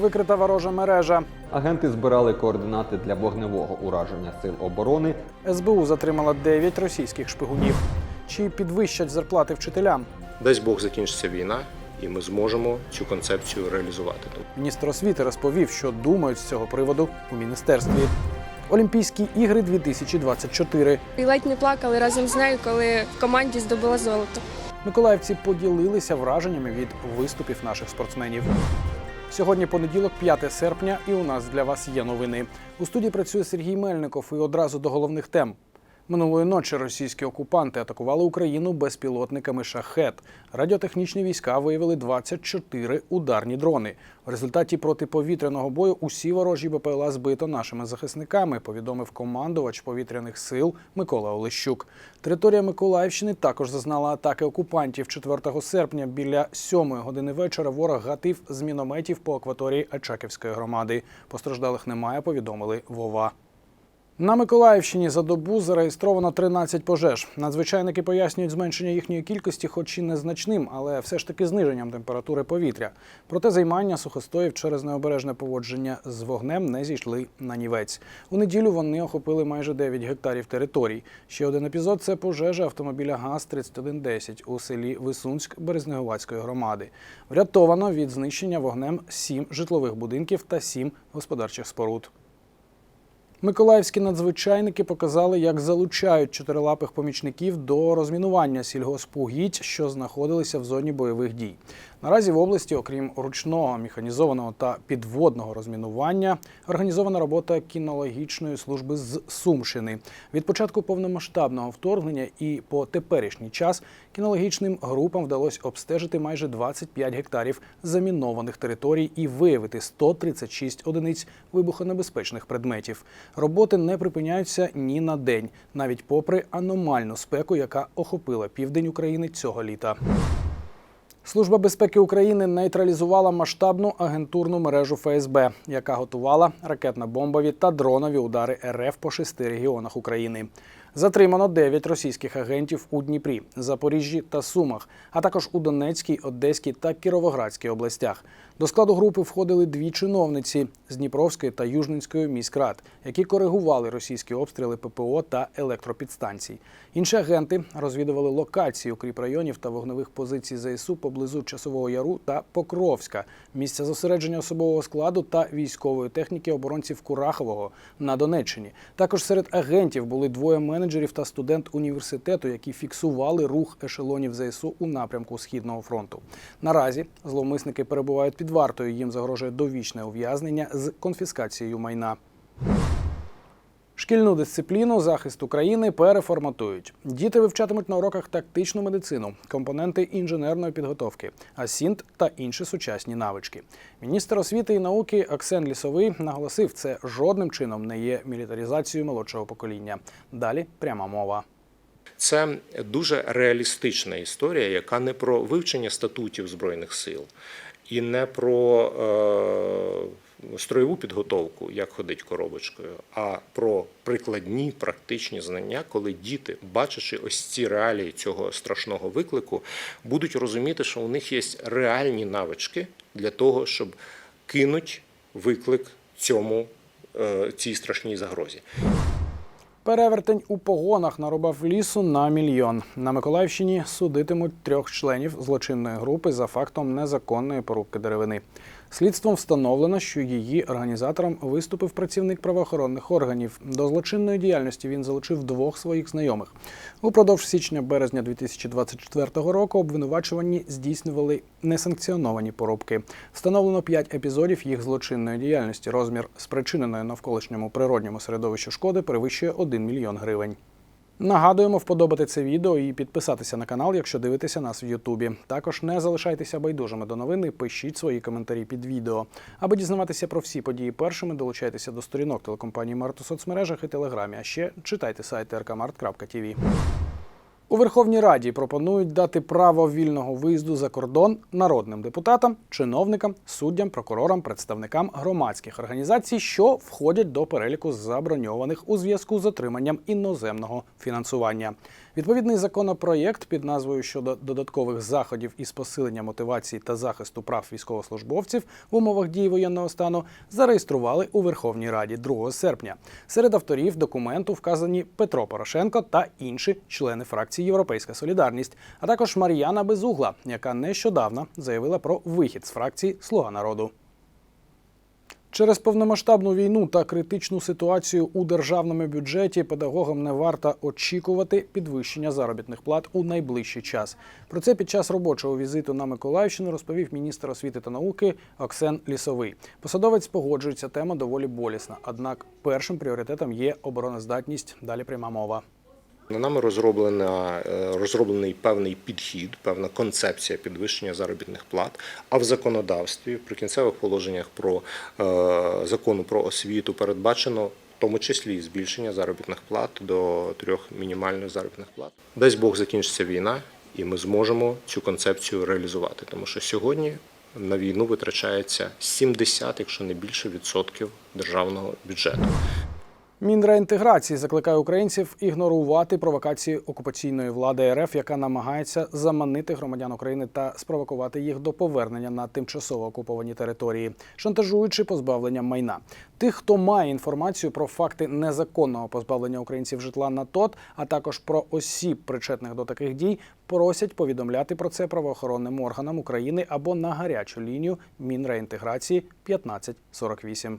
Викрита ворожа мережа. Агенти збирали координати для вогневого ураження сил оборони. СБУ затримала 9 російських шпигунів. Чи підвищать зарплати вчителям? Дасть Бог закінчиться війна, і ми зможемо цю концепцію реалізувати. Міністр освіти розповів, що думають з цього приводу у міністерстві. Олімпійські ігри 2024. І ледь не плакали разом з нею, коли в команді здобула золото. Миколаївці поділилися враженнями від виступів наших спортсменів. Сьогодні понеділок, 5 серпня, і у нас для вас є новини. У студії працює Сергій Мельников і одразу до головних тем. Минулої ночі російські окупанти атакували Україну безпілотниками шахет. Радіотехнічні війська виявили 24 ударні дрони. В результаті протиповітряного бою усі ворожі БПЛА збито нашими захисниками. Повідомив командувач повітряних сил Микола Олещук. Територія Миколаївщини також зазнала атаки окупантів 4 серпня. Біля 7 години вечора ворог гатив з мінометів по акваторії Ачаківської громади. Постраждалих немає. Повідомили Вова. На Миколаївщині за добу зареєстровано 13 пожеж. Надзвичайники пояснюють зменшення їхньої кількості, хоч і незначним, але все ж таки зниженням температури повітря. Проте займання сухостоїв через необережне поводження з вогнем не зійшли на нівець. У неділю вони охопили майже 9 гектарів територій. Ще один епізод це пожежа автомобіля ГАЗ-3110 у селі Висунськ Березнеговацької громади. Врятовано від знищення вогнем 7 житлових будинків та 7 господарчих споруд. Миколаївські надзвичайники показали, як залучають чотирилапих помічників до розмінування сільгоспугідь, що знаходилися в зоні бойових дій. Наразі в області, окрім ручного механізованого та підводного розмінування, організована робота кінологічної служби з Сумщини. Від початку повномасштабного вторгнення і по теперішній час кінологічним групам вдалося обстежити майже 25 гектарів замінованих територій і виявити 136 одиниць вибухонебезпечних предметів. Роботи не припиняються ні на день, навіть попри аномальну спеку, яка охопила південь України цього літа. Служба безпеки України нейтралізувала масштабну агентурну мережу ФСБ, яка готувала ракетно-бомбові та дронові удари РФ по шести регіонах України. Затримано 9 російських агентів у Дніпрі, Запоріжжі та Сумах, а також у Донецькій, Одеській та Кіровоградській областях. До складу групи входили дві чиновниці з Дніпровської та Южненської міськрад, які коригували російські обстріли ППО та електропідстанцій. Інші агенти розвідували локації укріпрайонів та вогневих позицій ЗСУ поблизу Часового Яру та Покровська, місця зосередження особового складу та військової техніки оборонців Курахового на Донеччині. Також серед агентів були двоє менеджерів та студент університету, які фіксували рух ешелонів ЗСУ у напрямку Східного фронту. Наразі зловмисники перебувають під вартою. Їм загрожує довічне ув'язнення з конфіскацією майна. Шкільну дисципліну захист України переформатують. Діти вивчатимуть на уроках тактичну медицину, компоненти інженерної підготовки, асінт та інші сучасні навички. Міністр освіти і науки Оксен Лісовий наголосив, це жодним чином не є мілітаризацією молодшого покоління. Далі пряма мова. Це дуже реалістична історія, яка не про вивчення статутів збройних сил і не про е, строєву підготовку, як ходить коробочкою, а про прикладні практичні знання, коли діти, бачачи ось ці реалії цього страшного виклику, будуть розуміти, що у них є реальні навички для того, щоб кинуть виклик цьому е, цій страшній загрозі. Перевертень у погонах нарубав лісу на мільйон. На Миколаївщині судитимуть трьох членів злочинної групи за фактом незаконної порубки деревини. Слідством встановлено, що її організатором виступив працівник правоохоронних органів. До злочинної діяльності він залучив двох своїх знайомих. Упродовж січня-березня 2024 року обвинувачувані здійснювали несанкціоновані порубки. Встановлено п'ять епізодів їх злочинної діяльності. Розмір спричиненої навколишньому природньому середовищу шкоди перевищує 1 мільйон гривень. Нагадуємо вподобати це відео і підписатися на канал, якщо дивитеся нас в Ютубі. Також не залишайтеся байдужими до новини, пишіть свої коментарі під відео. Аби дізнаватися про всі події першими, долучайтеся до сторінок телекомпанії Март у соцмережах і телеграмі. А ще читайте сайт rkmart.tv. У Верховній Раді пропонують дати право вільного виїзду за кордон народним депутатам, чиновникам, суддям, прокурорам, представникам громадських організацій, що входять до переліку заброньованих у зв'язку з отриманням іноземного фінансування. Відповідний законопроєкт під назвою щодо додаткових заходів із посилення мотивації та захисту прав військовослужбовців в умовах дії воєнного стану зареєстрували у Верховній Раді 2 серпня. Серед авторів документу вказані Петро Порошенко та інші члени фракції Європейська Солідарність, а також Мар'яна Безугла, яка нещодавно заявила про вихід з фракції Слуга народу. Через повномасштабну війну та критичну ситуацію у державному бюджеті педагогам не варто очікувати підвищення заробітних плат у найближчий час. Про це під час робочого візиту на Миколаївщину розповів міністр освіти та науки Оксен Лісовий. Посадовець погоджується, тема доволі болісна. Однак першим пріоритетом є обороноздатність. Далі пряма мова. Нами розроблена, е, розроблений певний підхід, певна концепція підвищення заробітних плат. А в законодавстві, в прикінцевих положеннях про е, закону про освіту передбачено. В тому числі збільшення заробітних плат до трьох мінімальних заробітних плат. Дасть Бог закінчиться війна, і ми зможемо цю концепцію реалізувати. Тому що сьогодні на війну витрачається 70, якщо не більше, відсотків державного бюджету. Мінреінтеграції закликає українців ігнорувати провокації окупаційної влади РФ, яка намагається заманити громадян України та спровокувати їх до повернення на тимчасово окуповані території, шантажуючи позбавленням майна. Тих, хто має інформацію про факти незаконного позбавлення українців житла на ТОТ, а також про осіб, причетних до таких дій, просять повідомляти про це правоохоронним органам України або на гарячу лінію Мінреінтеграції 1548.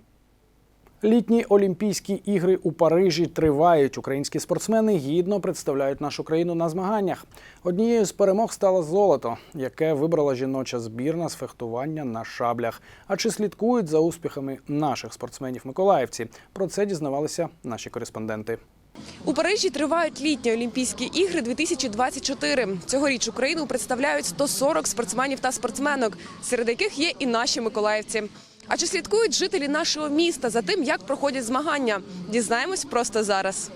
Літні Олімпійські ігри у Парижі тривають. Українські спортсмени гідно представляють нашу країну на змаганнях. Однією з перемог стало золото, яке вибрала жіноча збірна з фехтування на шаблях. А чи слідкують за успіхами наших спортсменів-миколаївці? Про це дізнавалися наші кореспонденти. У Парижі тривають літні Олімпійські ігри 2024. Цьогоріч Україну представляють 140 спортсменів та спортсменок, серед яких є і наші миколаївці. А чи слідкують жителі нашого міста за тим, як проходять змагання? Дізнаємось просто зараз.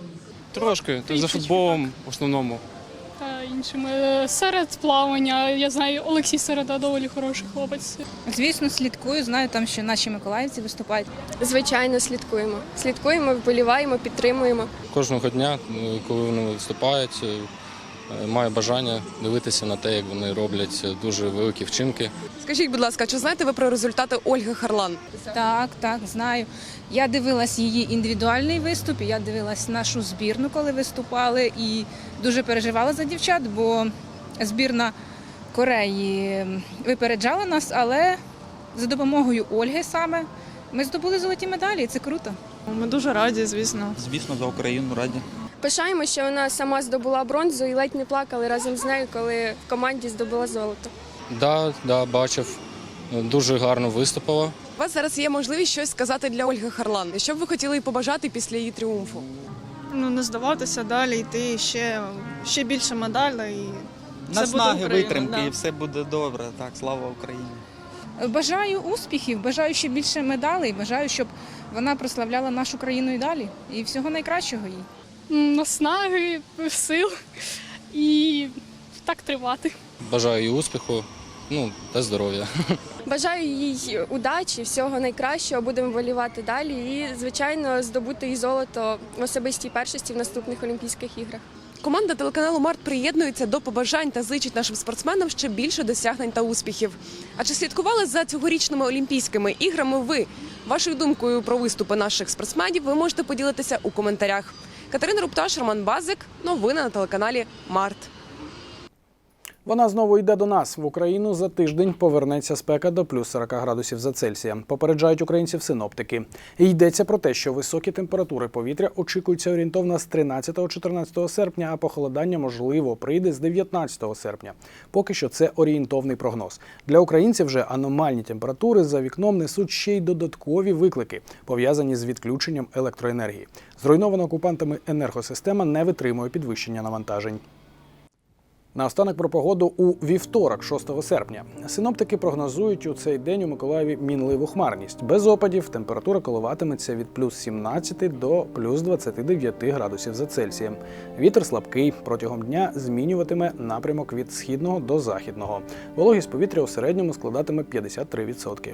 Трошки, то за футболом в основному. та іншими. Е, Серед плавання, я знаю, Олексій Середа доволі хороший хлопець. Звісно, слідкую. Знаю там, що наші миколаївці виступають. Звичайно, слідкуємо. Слідкуємо, вболіваємо, підтримуємо. Кожного дня, е, коли вони виступають, е, маю бажання дивитися на те, як вони роблять е, дуже великі вчинки. Скажіть, будь ласка, чи знаєте ви про результати Ольги Харлан? Так, так, знаю. Я дивилась її індивідуальний виступ, і я дивилась нашу збірну, коли виступали, і дуже переживала за дівчат, бо збірна Кореї випереджала нас, але за допомогою Ольги саме ми здобули золоті медалі, і це круто. Ми дуже раді, звісно. Звісно, за Україну раді. Пишаємо, що вона сама здобула бронзу і ледь не плакали разом з нею, коли в команді здобула золото. Да, да, бачив, дуже гарно виступила. У вас зараз є можливість щось сказати для Ольги Харлан. Що б ви хотіли їй побажати після її тріумфу? Ну не здаватися далі, йти ще, ще більше медалей. І Наснаги, витримки, да. і все буде добре. Так, слава Україні. Бажаю успіхів, бажаю ще більше медалей, бажаю, щоб вона прославляла нашу країну і далі. І всього найкращого їй. Наснаги, сил і так тривати. Бажаю їй успіху, ну та здоров'я. Бажаю їй удачі, всього найкращого. Будемо вболівати далі і, звичайно, здобути і золото в особистій першості в наступних Олімпійських іграх. Команда телеканалу Март приєднується до побажань та зичить нашим спортсменам ще більше досягнень та успіхів. А чи слідкували за цьогорічними Олімпійськими іграми ви? Вашою думкою про виступи наших спортсменів ви можете поділитися у коментарях. Катерина Рупташ, Роман Базик. Новини на телеканалі Март. Вона знову йде до нас в Україну. За тиждень повернеться спека до плюс 40 градусів за Цельсієм. Попереджають українців синоптики. Йдеться про те, що високі температури повітря очікуються орієнтовно з 13-14 серпня, а похолодання можливо прийде з 19 серпня. Поки що це орієнтовний прогноз. Для українців же аномальні температури за вікном несуть ще й додаткові виклики, пов'язані з відключенням електроенергії. Зруйнована окупантами енергосистема не витримує підвищення навантажень. Наостанок про погоду у вівторок, 6 серпня. Синоптики прогнозують у цей день у Миколаєві мінливу хмарність. Без опадів температура коливатиметься від плюс 17 до плюс 29 градусів за Цельсієм. Вітер слабкий протягом дня змінюватиме напрямок від східного до західного. Вологість повітря у середньому складатиме 53%.